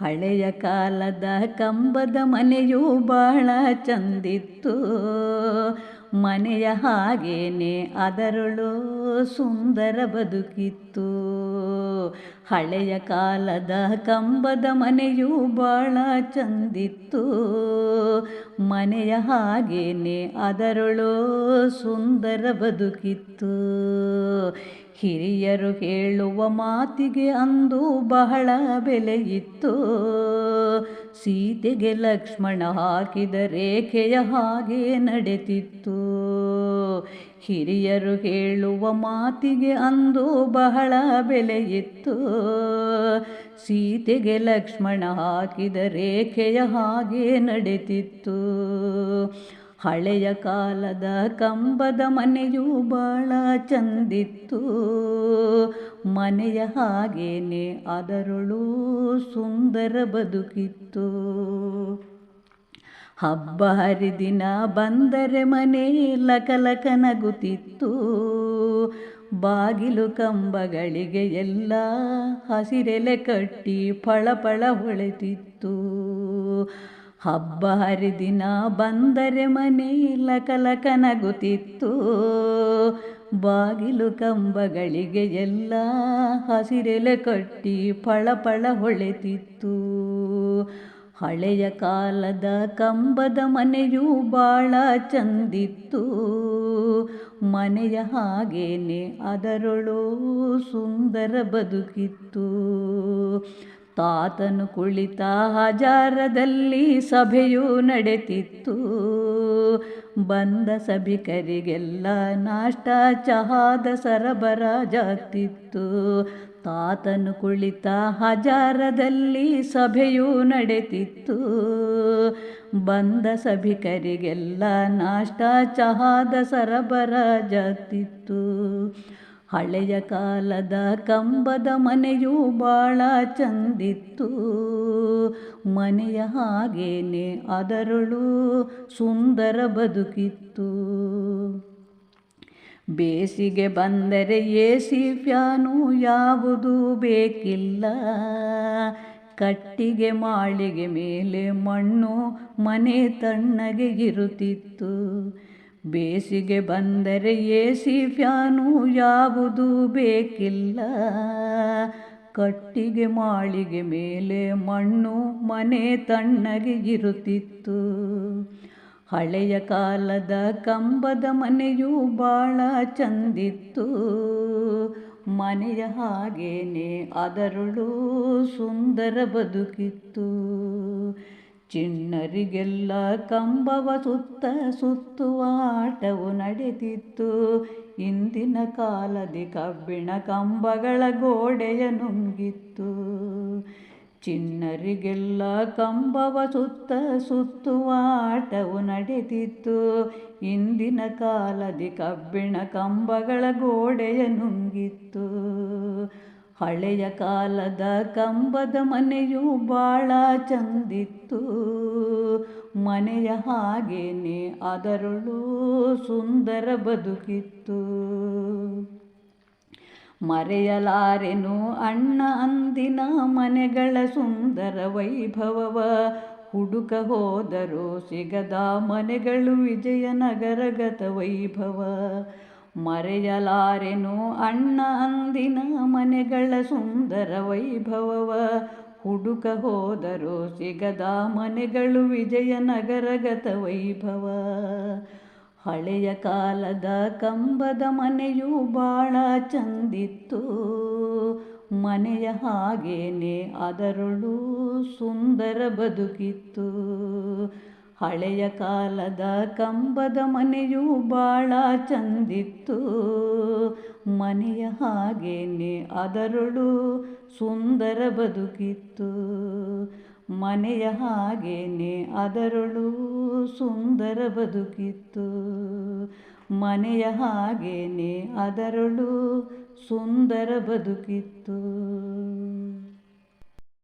ಹಳೆಯ ಕಾಲದ ಕಂಬದ ಮನೆಯು ಬಹಳ ಚಂದಿತ್ತು. ಮನೆಯ ಹಾಗೇನೆ ಅದರಳು ಸುಂದರ ಬದುಕಿತ್ತು. ಹಳೆಯ ಕಾಲದ ಕಂಬದ ಮನೆಯು ಬಹಳ ಚಂದಿತ್ತು. ಮನೆಯ ಹಾಗೇನೆ ಅದರಳು ಸುಂದರ ಬದುಕಿತ್ತು. ಹಿರಿಯರು ಹೇಳುವ ಮಾತಿಗೆ ಅಂದು ಬಹಳ ಬೆಲೆಯಿತ್ತು ಸೀತೆಗೆ ಲಕ್ಷ್ಮಣ ಹಾಕಿದ ರೇಖೆಯ ಹಾಗೆ ನಡೆತಿತ್ತು ಹಿರಿಯರು ಹೇಳುವ ಮಾತಿಗೆ ಅಂದು ಬಹಳ ಬೆಲೆಯಿತ್ತು ಸೀತೆಗೆ ಲಕ್ಷ್ಮಣ ಹಾಕಿದ ರೇಖೆಯ ಹಾಗೆ ನಡೆತಿತ್ತು ಹಳೆಯ ಕಾಲದ ಕಂಬದ ಮನೆಯು ಬಹಳ ಚಂದಿತ್ತು. ಮನೆಯ ಹಾಗೇನೆ ಅದರಳು ಸುಂದರ ಬದುಕಿತ್ತು. ಹಬ್ಬ ಹರಿದಿನ ಬಂದರೆ ಮನೆ ಲಕಲಕ ನಗುತ್ತಿತ್ತು. ಬಾಗಿಲು ಕಂಬಗಳಿಗೆ ಎಲ್ಲ ಹಸಿರೆಲೆ ಕಟ್ಟಿ ಫಳಫಳ ಹೊಳೆತಿತ್ತು ಹಬ್ಬ ಹರಿದಿನ ಬಂದರೆ ಮನೆ ಲಕಲಕ ನಗುತ್ತಿತ್ತು. ಬಾಗಿಲು ಕಂಬಗಳಿಗೆ ಎಲ್ಲ ಹಸಿರೆಲೆ ಕಟ್ಟಿ ಫಳಫಳ ಹೊಳೆತಿತ್ತು. ಹಳೆಯ ಕಾಲದ ಕಂಬದ ಮನೆಯು ಬಾಳ ಚಂದಿತ್ತು. ಮನೆಯ ಹಾಗೇನೆ ಅದರೊಳು ಸುಂದರ ಬದುಕಿತ್ತು. ತಾತನು ಕುಳಿತ ಹಜಾರದಲ್ಲಿ ಸಭೆಯು ನಡೆತಿತ್ತು. ಬಂದ ಸಭಿಕರಿಗೆಲ್ಲ ನಾಷ್ಟ ಚಹಾದ ಸರಬರಾಜಾಗ್ತಿತ್ತು ತಾತನು ಕುಳಿತ ಹಜಾರದಲ್ಲಿ ಸಭೆಯು ನಡೆತಿತ್ತು. ಬಂದ ಸಭಿಕರಿಗೆಲ್ಲ ನಾಷ್ಟ ಚಹಾದ ಸರಬರಾಜಾಗ್ತಿತ್ತು ಹಳೆಯ ಕಾಲದ ಕಂಬದ ಮನೆಯು ಬಾಳ ಚಂದಿತ್ತು. ಮನೆಯ ಹಾಗೇನೆ ಅದರಳು ಸುಂದರ ಬದುಕಿತ್ತು. ಬೇಸಿಗೆ ಬಂದರೆ ಎ ಸಿ ಫ್ಯಾನು ಯಾವುದು ಬೇಕಿಲ್ಲ. ಕಟ್ಟಿಗೆ ಮಾಳಿಗೆ ಮೇಲೆ ಮಣ್ಣು ಮನೆ ತಣ್ಣಗೆ ಇರುತ್ತಿತ್ತು. ಬೇಸಿಗೆ ಬಂದರೆ ಎ ಸಿ ಫ್ಯಾನು ಯಾವುದು ಬೇಕಿಲ್ಲ. ಕಟ್ಟಿಗೆ ಮಾಳಿಗೆ ಮೇಲೆ ಮಣ್ಣು, ಮನೆ ತಣ್ಣಗೆ ಇರುತ್ತಿತ್ತು. ಹಳೆಯ ಕಾಲದ ಕಂಬದ ಮನೆಯು ಬಾಳ ಚಂದಿತ್ತು. ಮನೆಯ ಹಾಗೇನೆ ಅದರಳು ಸುಂದರ ಬದುಕಿತ್ತು. ಚಿಣ್ಣರಿಗೆಲ್ಲ ಕಂಬವ ಸುತ್ತ ಸುತ್ತುವ ಆಟವು ನಡೆದಿತ್ತು. ಇಂದಿನ ಕಾಲದಿ ಕಬ್ಬಿಣ ಕಂಬಗಳ ಗೋಡೆಯ ನುಂಗಿತ್ತು. ಚಿಣ್ಣರಿಗೆಲ್ಲ ಕಂಬವ ಸುತ್ತ ಸುತ್ತುವ ಆಟವು ನಡೆದಿತ್ತು. ಇಂದಿನ ಕಾಲದಿ ಕಬ್ಬಿಣ ಕಂಬಗಳ ಗೋಡೆಯ ನುಂಗಿತ್ತು. ಹಳೆಯ ಕಾಲದ ಕಂಬದ ಮನೆಯು ಬಾಳ ಚಂದಿತ್ತು. ಮನೆಯ ಹಾಗೇನೆ ಅದರಳು ಸುಂದರ ಬದುಕಿತ್ತು. ಮರೆಯಲಾರೆನು ಅಣ್ಣ ಅಂದಿನ ಮನೆಗಳ ಸುಂದರ ವೈಭವವ. ಹುಡುಕ ಹೋದರೂ ಸಿಗದ ಮನೆಗಳು ವಿಜಯನಗರಗತ ವೈಭವ. ಮರೆಯಲಾರೆನು ಅಣ್ಣ ಅಂದಿನ ಮನೆಗಳ ಸುಂದರ ವೈಭವವ. ಹುಡುಕ ಹೋದರೂ ಸಿಗದ ಮನೆಗಳು ವಿಜಯನಗರಗತ ವೈಭವ. ಹಳೆಯ ಕಾಲದ ಕಂಬದ ಮನೆಯು ಬಾಳ ಚಂದಿತ್ತು. ಮನೆಯ ಹಾಗೇನೆ ಅದರಳು ಸುಂದರ ಬದುಕಿತ್ತು. ಹಳೆಯ ಕಾಲದ ಕಂಬದ ಮನೆಯು ಬಾಳ ಚಂದಿತ್ತು. ಮನೆಯ ಹಾಗೇನೆ ಅದರಳು ಸುಂದರ ಬದುಕಿತ್ತು. ಮನೆಯ ಹಾಗೇನೆ ಅದರಳು ಸುಂದರ ಬದುಕಿತ್ತು. ಮನೆಯ ಹಾಗೇನೆ ಅದರಳು ಸುಂದರ ಬದುಕಿತ್ತು.